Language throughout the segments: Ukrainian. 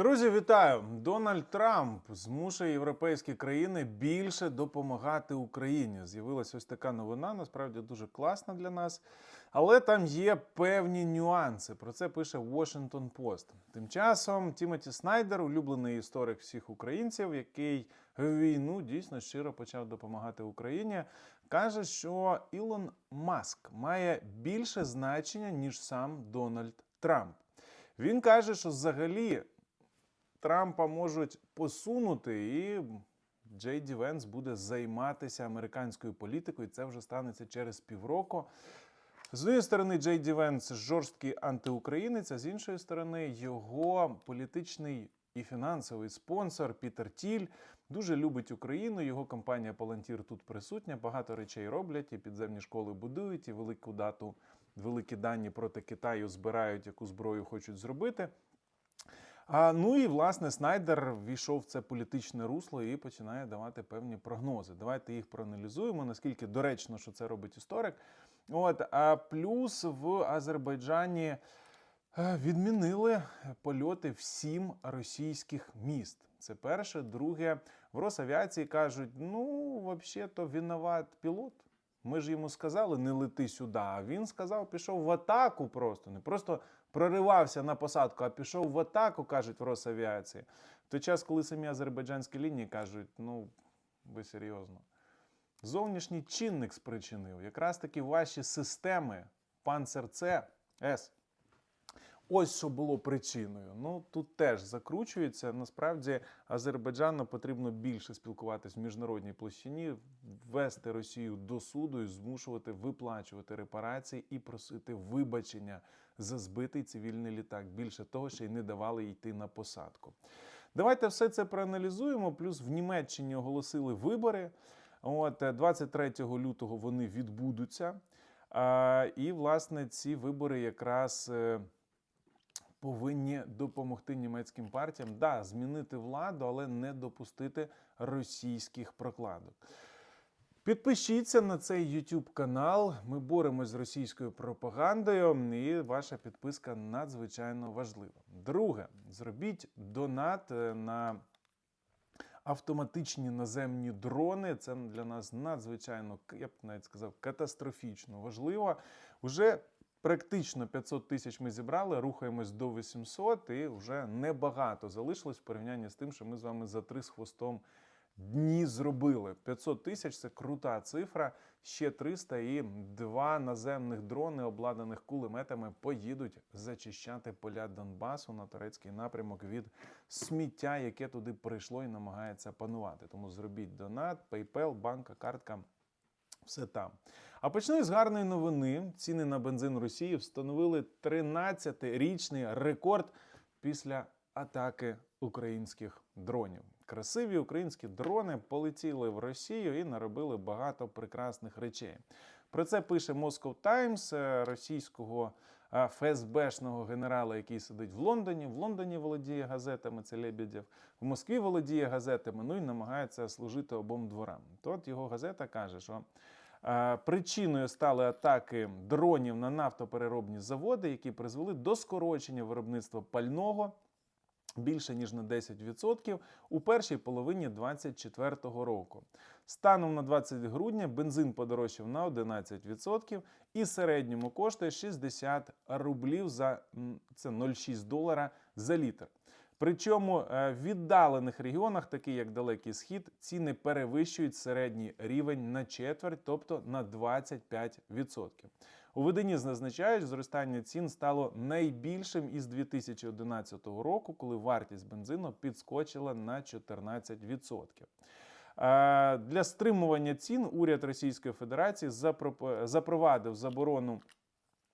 Друзі, вітаю! Дональд Трамп змушує європейські країни більше допомагати Україні. З'явилася ось така новина, насправді дуже класна для нас. Але там є певні нюанси. Про це пише Washington Post. Тим часом Тімоті Снайдер, улюблений історик всіх українців, який в війну дійсно щиро почав допомагати Україні, каже, що Ілон Маск має більше значення ніж сам Дональд Трамп. Він каже, що взагалі Трампа можуть посунути, і Джей Ді Венс буде займатися американською політикою. Це вже станеться через півроку. З однієї сторони, Джей Ді Венс жорсткий антиукраїнець, а з іншої сторони, його політичний і фінансовий спонсор Пітер Тіль дуже любить Україну. Його компанія Палантір тут присутня. Багато речей роблять, і підземні школи будують, і велику дату, великі дані проти Китаю збирають, яку зброю хочуть зробити. А, ну і власне Снайдер війшов в це політичне русло і починає давати певні прогнози. Давайте їх проаналізуємо, наскільки доречно, що це робить історик. От, а плюс в Азербайджані е, відмінили польоти всім російських міст. Це перше. Друге, в Росавіації кажуть: ну, взагалі-то винуват пілот. Ми ж йому сказали, не лети сюди. А він сказав, пішов в атаку просто. Не просто проривався на посадку, а пішов в атаку, кажуть в Росавіації. В той час, коли самі азербайджанські лінії кажуть, ну ви серйозно. Зовнішній чинник спричинив. Якраз таки ваші системи Панцер С С. Ось що було причиною. Ну тут теж закручується. Насправді Азербайджану потрібно більше спілкуватись в міжнародній площині, ввести Росію до суду і змушувати виплачувати репарації і просити вибачення за збитий цивільний літак. Більше того, ще й не давали йти на посадку. Давайте все це проаналізуємо. Плюс в Німеччині оголосили вибори. От е, 23 лютого вони відбудуться. І, власне, ці вибори якраз. Повинні допомогти німецьким партіям да, змінити владу, але не допустити російських прокладок. Підпишіться на цей YouTube канал. Ми боремось з російською пропагандою, і ваша підписка надзвичайно важлива. Друге, зробіть донат е, на автоматичні наземні дрони. Це для нас надзвичайно, я б навіть сказав, катастрофічно важливо. Уже Практично 500 тисяч ми зібрали, рухаємось до 800 і вже небагато залишилось в порівнянні з тим, що ми з вами за три з хвостом дні зробили. 500 тисяч це крута цифра. Ще 300 і два наземних дрони, обладнаних кулеметами, поїдуть зачищати поля Донбасу на турецький напрямок від сміття, яке туди прийшло і намагається панувати. Тому зробіть донат, PayPal, банка, картка. Все там. А почну з гарної новини. Ціни на бензин Росії встановили 13-річний рекорд після атаки українських дронів. Красиві українські дрони полетіли в Росію і наробили багато прекрасних речей. Про це пише Moscow Times е, російського е, ФСБшного генерала, який сидить в Лондоні. В Лондоні володіє газетами, це Лебедєв, в Москві володіє газетами, ну і намагається служити обом дворам. Тут його газета каже, що причиною стали атаки дронів на нафтопереробні заводи, які призвели до скорочення виробництва пального. Більше ніж на 10% у першій половині 2024 року. Станом на 20 грудня бензин подорожчав на 11% і середньому коштує 60 рублів за це 0,6 долара за літр. Причому е, в віддалених регіонах, такі як Далекий Схід, ціни перевищують середній рівень на четверть, тобто на 25%. У виданні зазначають, зростання цін стало найбільшим із 2011 року, коли вартість бензину підскочила на 14%. Е, Для стримування цін уряд Російської Федерації запровадив заборону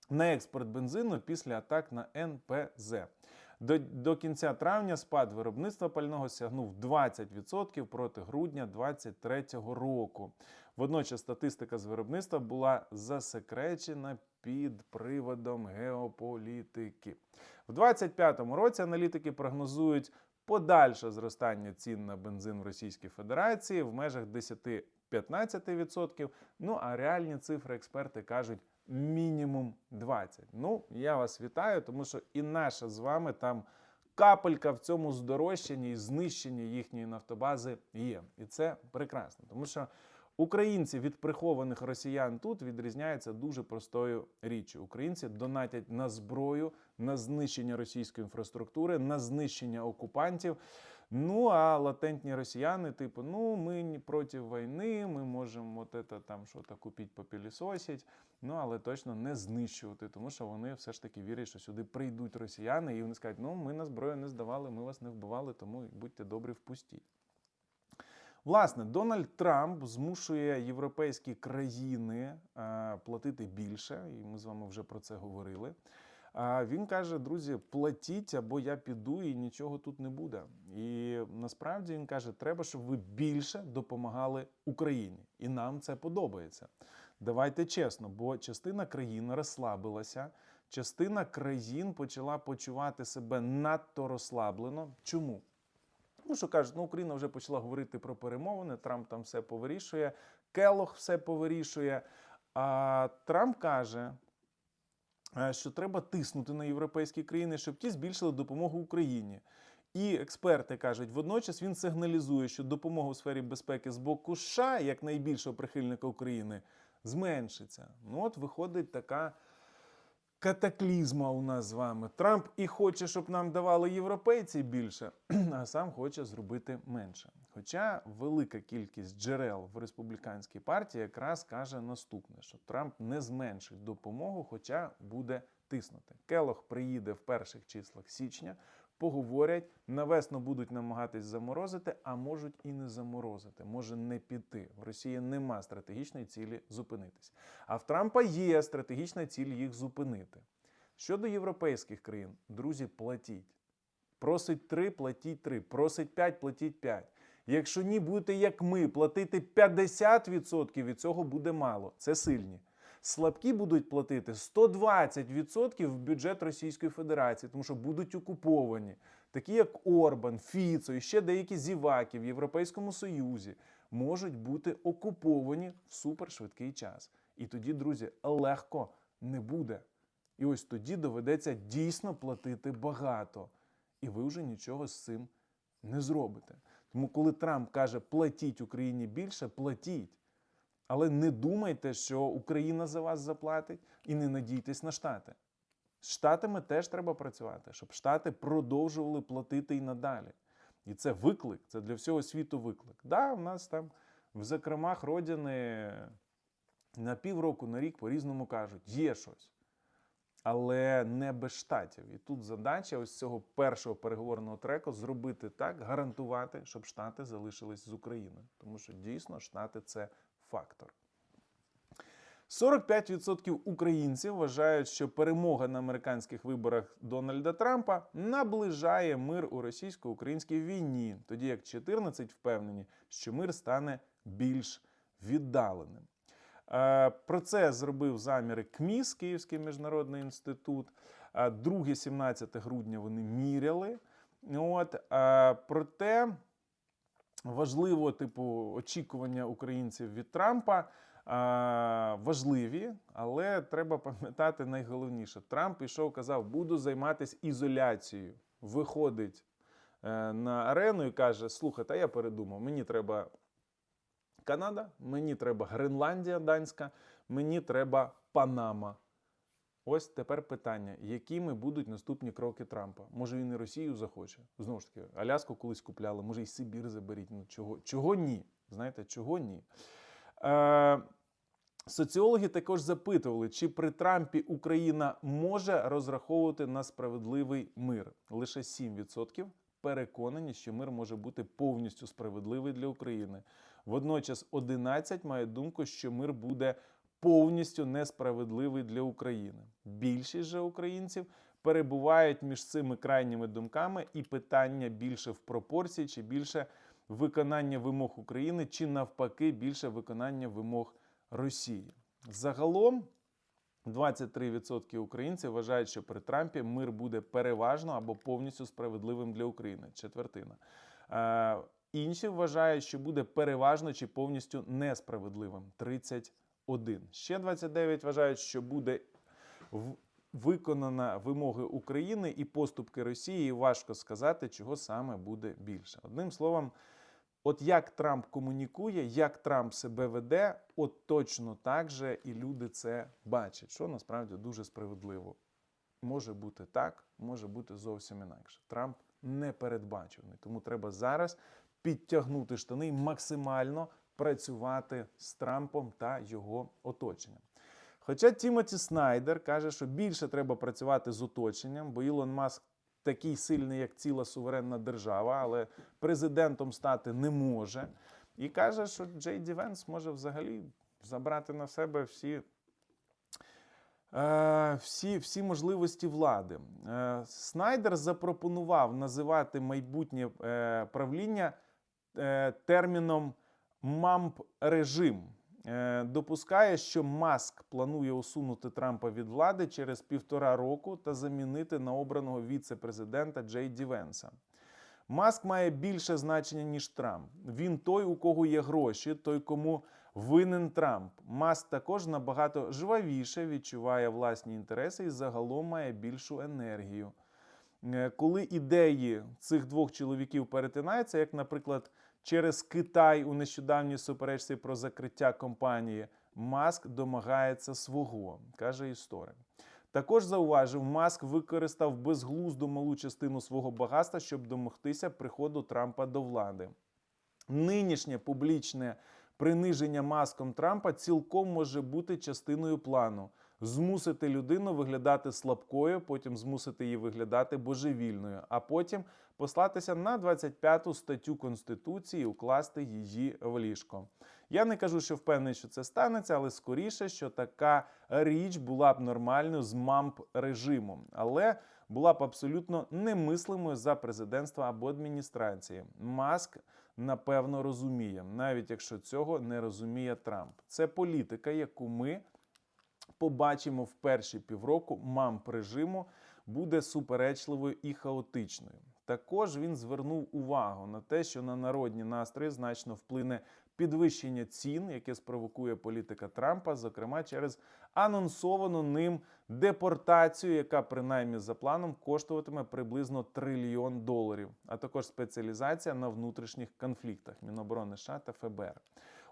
на експорт бензину після атак на НПЗ. До, до кінця травня спад виробництва пального сягнув 20% проти грудня 2023 року. Водночас статистика з виробництва була засекречена під приводом геополітики. В 2025 році аналітики прогнозують подальше зростання цін на бензин в Російській Федерації в межах 10-15%. Ну а реальні цифри експерти кажуть мінімум 20. Ну, я вас вітаю, тому що і наша з вами там капелька в цьому здорожчанні і знищенні їхньої нафтобази є. І це прекрасно, тому що українці від прихованих росіян тут відрізняються дуже простою річчю. Українці донатять на зброю, на знищення російської інфраструктури, на знищення окупантів. Ну а латентні росіяни, типу, ну ми проти війни, ми можемо от это там щось купити попілісосить, ну але точно не знищувати, тому що вони все ж таки вірять, що сюди прийдуть росіяни, і вони скажуть, ну ми на зброю не здавали, ми вас не вбивали, тому будьте добрі, впустіть. Власне, Дональд Трамп змушує європейські країни е, платити більше, і ми з вами вже про це говорили. А він каже: друзі, платіть, або я піду, і нічого тут не буде. І насправді він каже, треба, щоб ви більше допомагали Україні, і нам це подобається. Давайте чесно, бо частина країн розслабилася, частина країн почала почувати себе надто розслаблено. Чому? Тому що кажуть, ну Україна вже почала говорити про перемовини, Трамп там все повирішує, Келох все повирішує. А Трамп каже, що треба тиснути на європейські країни, щоб ті збільшили допомогу Україні. І експерти кажуть, водночас він сигналізує, що допомога у сфері безпеки з боку США, як найбільшого прихильника України, зменшиться. Ну от виходить така катаклізма у нас з вами. Трамп і хоче, щоб нам давали європейці більше, а сам хоче зробити менше. Хоча велика кількість джерел в республіканській партії якраз каже наступне: що Трамп не зменшить допомогу, хоча буде тиснути. Келох приїде в перших числах січня. Поговорять, навесно будуть намагатись заморозити, а можуть і не заморозити, може не піти. В Росії нема стратегічної цілі зупинитись. А в Трампа є стратегічна ціль їх зупинити. Щодо європейських країн, друзі, платіть. Просить 3, платіть 3. Просить 5, платіть 5. Якщо ні, будете як ми, платити 50% від цього буде мало. Це сильні. Слабкі будуть платити 120% в бюджет Російської Федерації, тому що будуть окуповані, такі як Орбан, Фіцо і ще деякі зіваки в Європейському Союзі можуть бути окуповані в супершвидкий час. І тоді, друзі, легко не буде. І ось тоді доведеться дійсно платити багато. І ви вже нічого з цим не зробите. Тому, коли Трамп каже, платіть Україні більше, платіть. Але не думайте, що Україна за вас заплатить, і не надійтесь на Штати. З Штатами теж треба працювати, щоб Штати продовжували платити і надалі. І це виклик, це для всього світу виклик. Да, в нас там в закромах родини на півроку, на рік по-різному кажуть, є щось. Але не без штатів. І тут задача ось цього першого переговорного треку зробити так, гарантувати, щоб Штати залишились з Україною. Тому що дійсно Штати це фактор. 45% українців вважають, що перемога на американських виборах Дональда Трампа наближає мир у російсько-українській війні, тоді як 14% впевнені, що мир стане більш віддаленим. Е, Про це зробив заміри КМІС, Київський міжнародний інститут. Е, Друге, 17 грудня вони міряли. От, е, Проте важливо, типу, очікування українців від Трампа важливі, але треба пам'ятати найголовніше. Трамп пішов, казав, буду займатися ізоляцією. Виходить е, на арену і каже: слухайте, я передумав, мені треба Канада, мені треба Гренландія Данська, мені треба Панама. Ось тепер питання: якими будуть наступні кроки Трампа? Може він і Росію захоче? Знову ж таки, Аляску колись купляли, може і Сибір заберіть. Ну чого, чого ні? Знаєте, чого ні? Е, Соціологи також запитували, чи при Трампі Україна може розраховувати на справедливий мир. Лише 7% переконані, що мир може бути повністю справедливий для України. Водночас 11 має думку, що мир буде повністю несправедливий для України. Більшість же українців перебувають між цими крайніми думками, і питання більше в пропорції, чи більше виконання вимог України, чи навпаки більше виконання вимог Росії. Загалом 23% українців вважають, що при Трампі мир буде переважно або повністю справедливим для України. Четвертина. Інші вважають, що буде переважно чи повністю несправедливим. 31. Ще 29 вважають, що буде виконана вимоги України і поступки Росії, і важко сказати, чого саме буде більше. Одним словом, от як Трамп комунікує, як Трамп себе веде, от точно так же і люди це бачать, що насправді дуже справедливо. Може бути так, може бути зовсім інакше. Трамп непередбачуваний, тому треба зараз підтягнути штани максимально працювати з Трампом та його оточенням. Хоча Тімоті Снайдер каже, що більше треба працювати з оточенням, бо Ілон Маск такий сильний, як ціла суверенна держава, але президентом стати не може. І каже, що Джей Ді Венс може взагалі забрати на себе всі. е, Всі, всі можливості влади. Е, Снайдер запропонував називати майбутнє е, правління терміном МАМП-режим. Е, Допускає, що Маск планує усунути Трампа від влади через півтора року та замінити на обраного віце-президента Джей Ді Венса. Маск має більше значення, ніж Трамп. Він той, у кого є гроші, той, кому винен Трамп. Маск також набагато жвавіше відчуває власні інтереси і загалом має більшу енергію. Е, Коли ідеї цих двох чоловіків перетинаються, як, наприклад, через Китай у нещодавній суперечці про закриття компанії, Маск домагається свого, каже історик. Також зауважив, Маск використав безглузду малу частину свого багатства, щоб домогтися приходу Трампа до влади. Нинішнє публічне приниження маском Трампа цілком може бути частиною плану. Змусити людину виглядати слабкою, потім змусити її виглядати божевільною, а потім послатися на 25-ту статтю Конституції і укласти її в ліжко. Я не кажу, що впевнений, що це станеться, але скоріше, що така річ була б нормальною з мамп режимом, але була б абсолютно немислимою за президентства або адміністрації. Маск напевно розуміє, навіть якщо цього не розуміє Трамп. Це політика, яку ми побачимо в перші півроку мамп режиму буде суперечливою і хаотичною. Також він звернув увагу на те, що на народні настрої значно вплине підвищення цін, яке спровокує політика Трампа, зокрема через анонсовану ним депортацію, яка принаймні за планом коштуватиме приблизно трильйон доларів, а також спеціалізація на внутрішніх конфліктах Міноборони США та ФБР.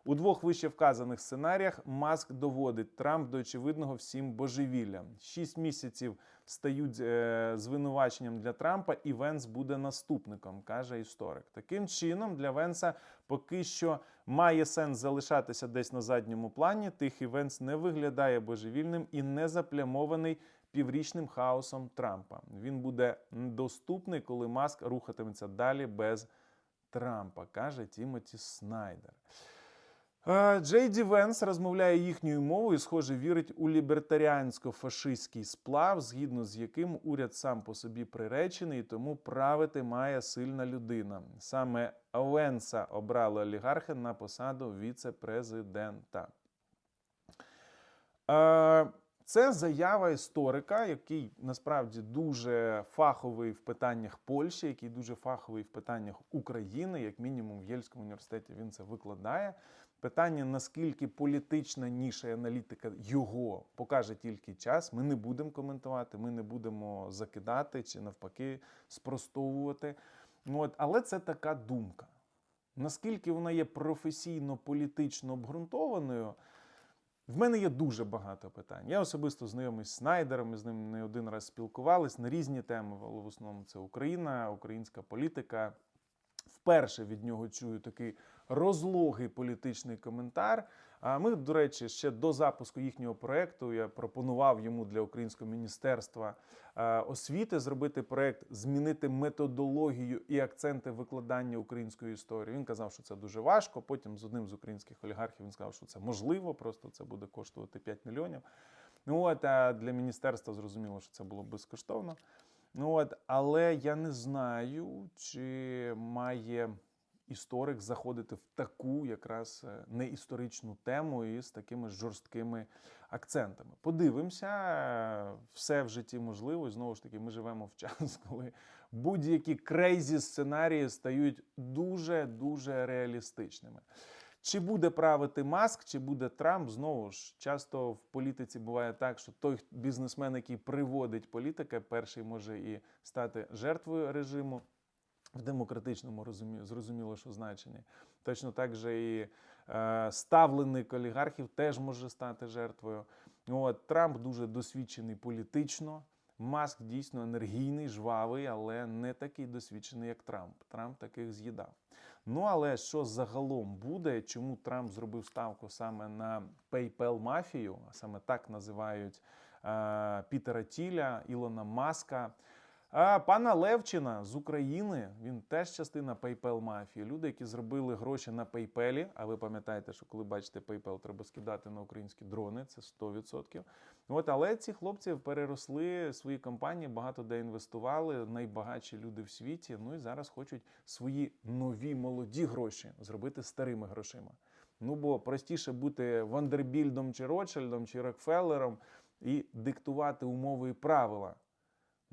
У двох вище вказаних сценаріях Маск доводить Трамп до очевидного всім божевілля. Шість місяців стають е, звинуваченням для Трампа, і Венс буде наступником, каже історик. Таким чином, для Венса поки що має сенс залишатися десь на задньому плані. Тихий Венс не виглядає божевільним і не заплямований піврічним хаосом Трампа. Він буде доступний, коли Маск рухатиметься далі без Трампа, каже Тімоті Снайдер. Е, Джей Ді Венс розмовляє їхньою мовою, схоже, вірить у лібертаріансько-фашистський сплав, згідно з яким уряд сам по собі приречений, і тому правити має сильна людина. Саме Венса обрали олігархи на посаду віце-президента. Е, Це заява історика, який насправді дуже фаховий в питаннях Польщі, який дуже фаховий в питаннях України, як мінімум в Єльському університеті він це викладає. Питання, наскільки політична ніша і аналітика його покаже тільки час. Ми не будемо коментувати, ми не будемо закидати чи навпаки спростовувати. Ну, От, але це така думка. Наскільки вона є професійно політично обґрунтованою, в мене є дуже багато питань. Я особисто знайомий з Снайдером, ми з ним не один раз спілкувались на різні теми, але в основному це Україна, українська політика. Вперше від нього чую такий розлогий політичний коментар. А ми, до речі, ще до запуску їхнього проекту я пропонував йому для українського міністерства е, освіти зробити проект, змінити методологію і акценти викладання української історії. Він казав, що це дуже важко. Потім з одним з українських олігархів він сказав, що це можливо, просто це буде коштувати 5 мільйонів. Ну от а для міністерства зрозуміло, що це було безкоштовно. Ну от, але я не знаю, чи має історик заходити в таку якраз е, неісторичну тему і з такими жорсткими акцентами. Подивимося, е, все в житті можливо. І знову ж таки, ми живемо в час, коли будь-які крейзі сценарії стають дуже дуже реалістичними. Чи буде правити Маск, чи буде Трамп? Знову ж часто в політиці буває так, що той бізнесмен, який приводить політика, перший може і стати жертвою режиму в демократичному розумі... зрозуміло, що значенні. Точно так же і е, ставленик олігархів теж може стати жертвою. От Трамп дуже досвідчений політично. Маск дійсно енергійний, жвавий, але не такий досвідчений, як Трамп. Трамп таких з'їдав. Ну але що загалом буде? Чому Трамп зробив ставку саме на PayPal мафію, саме так називають е, Пітера Тіля, Ілона Маска. А пана Левчина з України, він теж частина PayPal мафії. Люди, які зробили гроші на PayPal, а ви пам'ятаєте, що коли бачите PayPal, треба скидати на українські дрони, це 100%. От, але ці хлопці переросли свої компанії, багато де інвестували, найбагатші люди в світі. Ну і зараз хочуть свої нові молоді гроші зробити старими грошима. Ну бо простіше бути Вандербільдом чи Ротшильдом чи Рокфеллером і диктувати умови і правила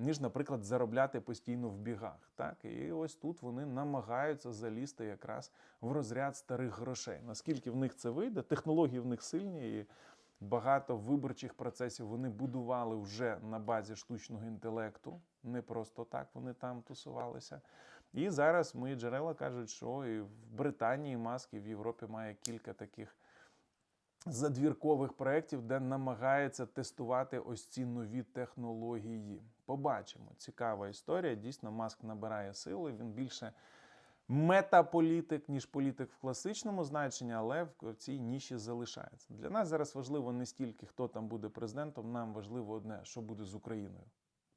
ніж, наприклад, заробляти постійно в бігах. Так? І ось тут вони намагаються залізти якраз в розряд старих грошей. Наскільки в них це вийде, технології в них сильні, і багато виборчих процесів вони будували вже на базі штучного інтелекту. Не просто так вони там тусувалися. І зараз мої джерела кажуть, що і в Британії маски в Європі має кілька таких задвіркових проєктів, де намагається тестувати ось ці нові технології. Побачимо. Цікава історія. Дійсно, маск набирає сили. Він більше метаполітик, ніж політик в класичному значенні, але в цій ніші залишається. Для нас зараз важливо не стільки, хто там буде президентом, нам важливо одне, що буде з Україною.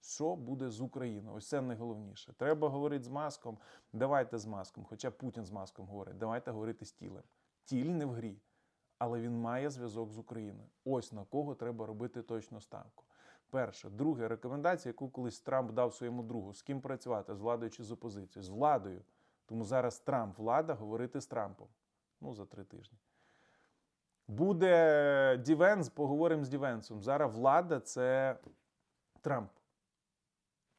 Що буде з Україною? Ось це найголовніше. Треба говорити з маском. Давайте з маском. Хоча Путін з маском говорить, давайте говорити з тілем. Тіль не в грі але він має зв'язок з Україною. Ось на кого треба робити точну ставку. Перше, друге, рекомендація, яку колись Трамп дав своєму другу, з ким працювати, з владою чи з опозицією? З владою. Тому зараз Трамп, влада, говорити з Трампом. Ну, за три тижні. Буде Дівенс, поговоримо з Дівенсом. Зараз влада це Трамп.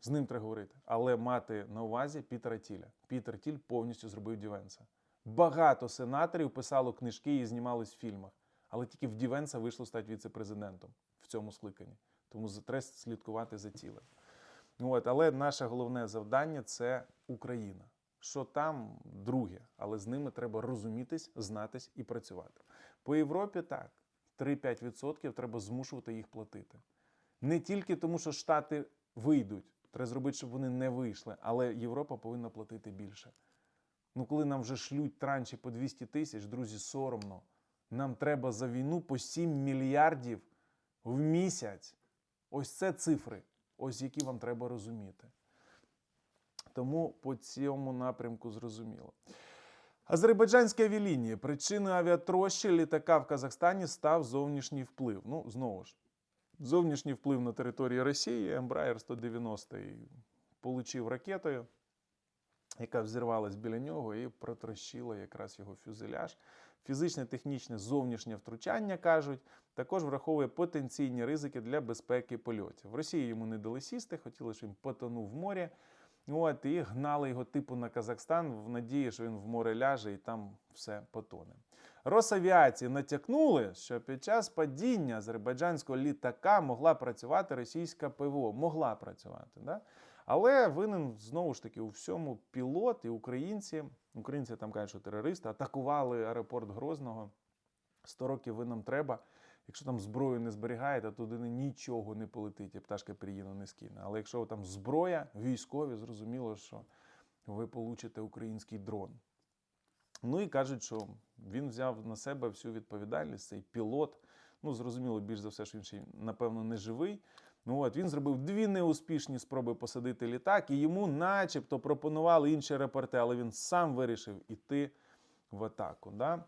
З ним треба говорити. Але мати на увазі Пітера Тіля. Пітер Тіль повністю зробив Дівенса. Багато сенаторів писало книжки і знімались в фільмах, але тільки в Дівенса вийшло стати віце-президентом в цьому скликанні. Тому треба слідкувати за тілем. От, але наше головне завдання це Україна. Що там друге, але з ними треба розумітись, знатись і працювати. По Європі так, 3-5% треба змушувати їх платити. Не тільки тому, що Штати вийдуть, треба зробити, щоб вони не вийшли, але Європа повинна платити більше. Ну, коли нам вже шлють транші по 200 тисяч, друзі, соромно. Нам треба за війну по 7 мільярдів в місяць. Ось це цифри, ось які вам треба розуміти. Тому по цьому напрямку зрозуміло. Азербайджанські авіалінії. Причиною авіатрощі літака в Казахстані став зовнішній вплив. Ну, знову ж, зовнішній вплив на території Росії. Embraer 190 получив ракетою яка взірвалась біля нього і протрощила якраз його фюзеляж. Фізичне, технічне, зовнішнє втручання кажуть, також враховує потенційні ризики для безпеки польотів. В Росії йому не дали сісти, хотіли, щоб він потонув в морі. От, і гнали його типу на Казахстан в надії, що він в море ляже і там все потоне. Росавіації натякнули, що під час падіння азербайджанського літака могла працювати російська ПВО. Могла працювати. Да? Але винен знову ж таки у всьому пілот і українці. Українці там кажуть, що терористи атакували аеропорт Грозного. 100 років ви нам треба. Якщо там зброю не зберігаєте, туди нічого не полетить, і пташка приїду не скине. Але якщо там зброя, військові, зрозуміло, що ви получите український дрон. Ну і кажуть, що він взяв на себе всю відповідальність, цей пілот. Ну, зрозуміло, більш за все, що він ще, напевно, не живий. Ну от він зробив дві неуспішні спроби посадити літак, і йому, начебто, пропонували інші репорти, але він сам вирішив іти в атаку. Да?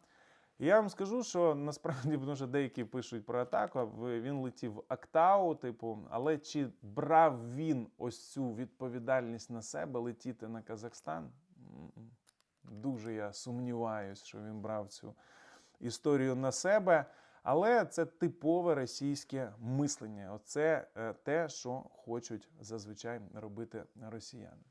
Я вам скажу, що насправді що деякі пишуть про атаку. Він летів в Актау, типу, але чи брав він ось цю відповідальність на себе летіти на Казахстан? Дуже я сумніваюся, що він брав цю історію на себе. Але це типове російське мислення. Оце е, те, що хочуть зазвичай робити росіяни.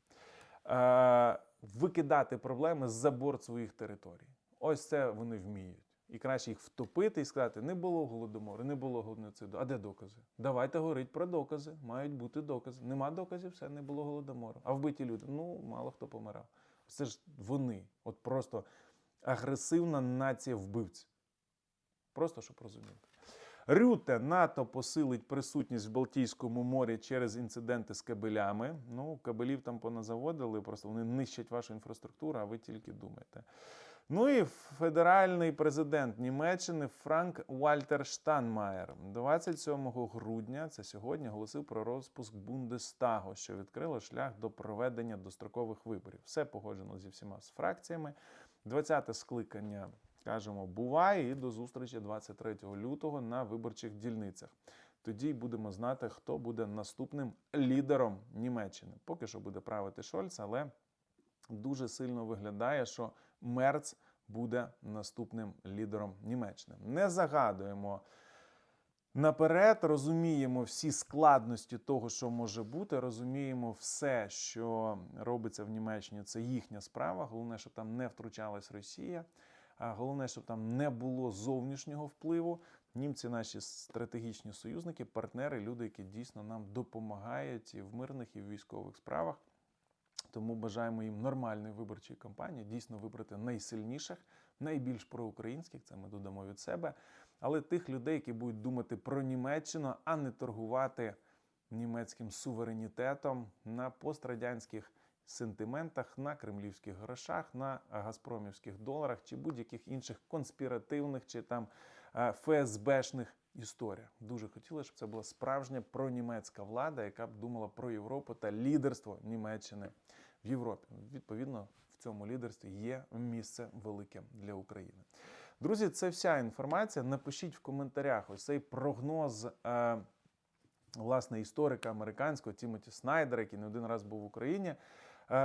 Е, викидати проблеми за борт своїх територій. Ось це вони вміють. І краще їх втопити і сказати: не було голодомору, не було геноциду. А де докази? Давайте говорити про докази. Мають бути докази. Нема доказів, все не було голодомору. А вбиті люди. Ну, мало хто помирав. Це ж вони. От просто агресивна нація вбивців. Просто щоб розуміти. Рюте НАТО посилить присутність в Балтійському морі через інциденти з кабелями. Ну, кабелів там поназаводили, просто вони нищать вашу інфраструктуру, а ви тільки думаєте. Ну і федеральний президент Німеччини Франк Вальтер Штанмаєр 27 грудня, це сьогодні, оголосив про розпуск Бундестагу, що відкрило шлях до проведення дострокових виборів. Все погоджено зі всіма з фракціями. 20-те скликання, кажемо, буває і до зустрічі 23 лютого на виборчих дільницях. Тоді будемо знати, хто буде наступним лідером Німеччини. Поки що буде правити Шольц, але дуже сильно виглядає, що Мерц буде наступним лідером Німеччини. Не загадуємо наперед, розуміємо всі складності того, що може бути, розуміємо все, що робиться в Німеччині. Це їхня справа. Головне, щоб там не втручалась Росія. А головне, щоб там не було зовнішнього впливу. Німці наші стратегічні союзники, партнери, люди, які дійсно нам допомагають і в мирних, і в військових справах. Тому бажаємо їм нормальної виборчої кампанії, дійсно вибрати найсильніших, найбільш проукраїнських, це ми додамо від себе. Але тих людей, які будуть думати про Німеччину, а не торгувати німецьким суверенітетом на пострадянських сентиментах, на кремлівських грошах, на газпромівських доларах чи будь-яких інших конспіративних чи там е, ФСБшних історіях. Дуже хотілося, щоб це була справжня пронімецька влада, яка б думала про Європу та лідерство Німеччини в Європі. Відповідно, в цьому лідерстві є місце велике для України. Друзі, це вся інформація. Напишіть в коментарях ось цей прогноз. Е, Власне, історика американського Тімоті Снайдера, який не один раз був в Україні, е,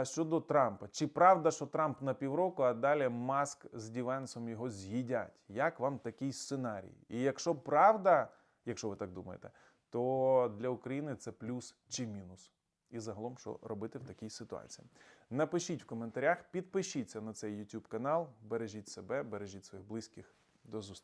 щодо Трампа. Чи правда, що Трамп на півроку, а далі Маск з Дівенсом його з'їдять? Як вам такий сценарій? І якщо правда, якщо ви так думаєте, то для України це плюс чи мінус? І загалом, що робити в такій ситуації? Напишіть в коментарях, підпишіться на цей YouTube канал, бережіть себе, бережіть своїх близьких. До зустрічі.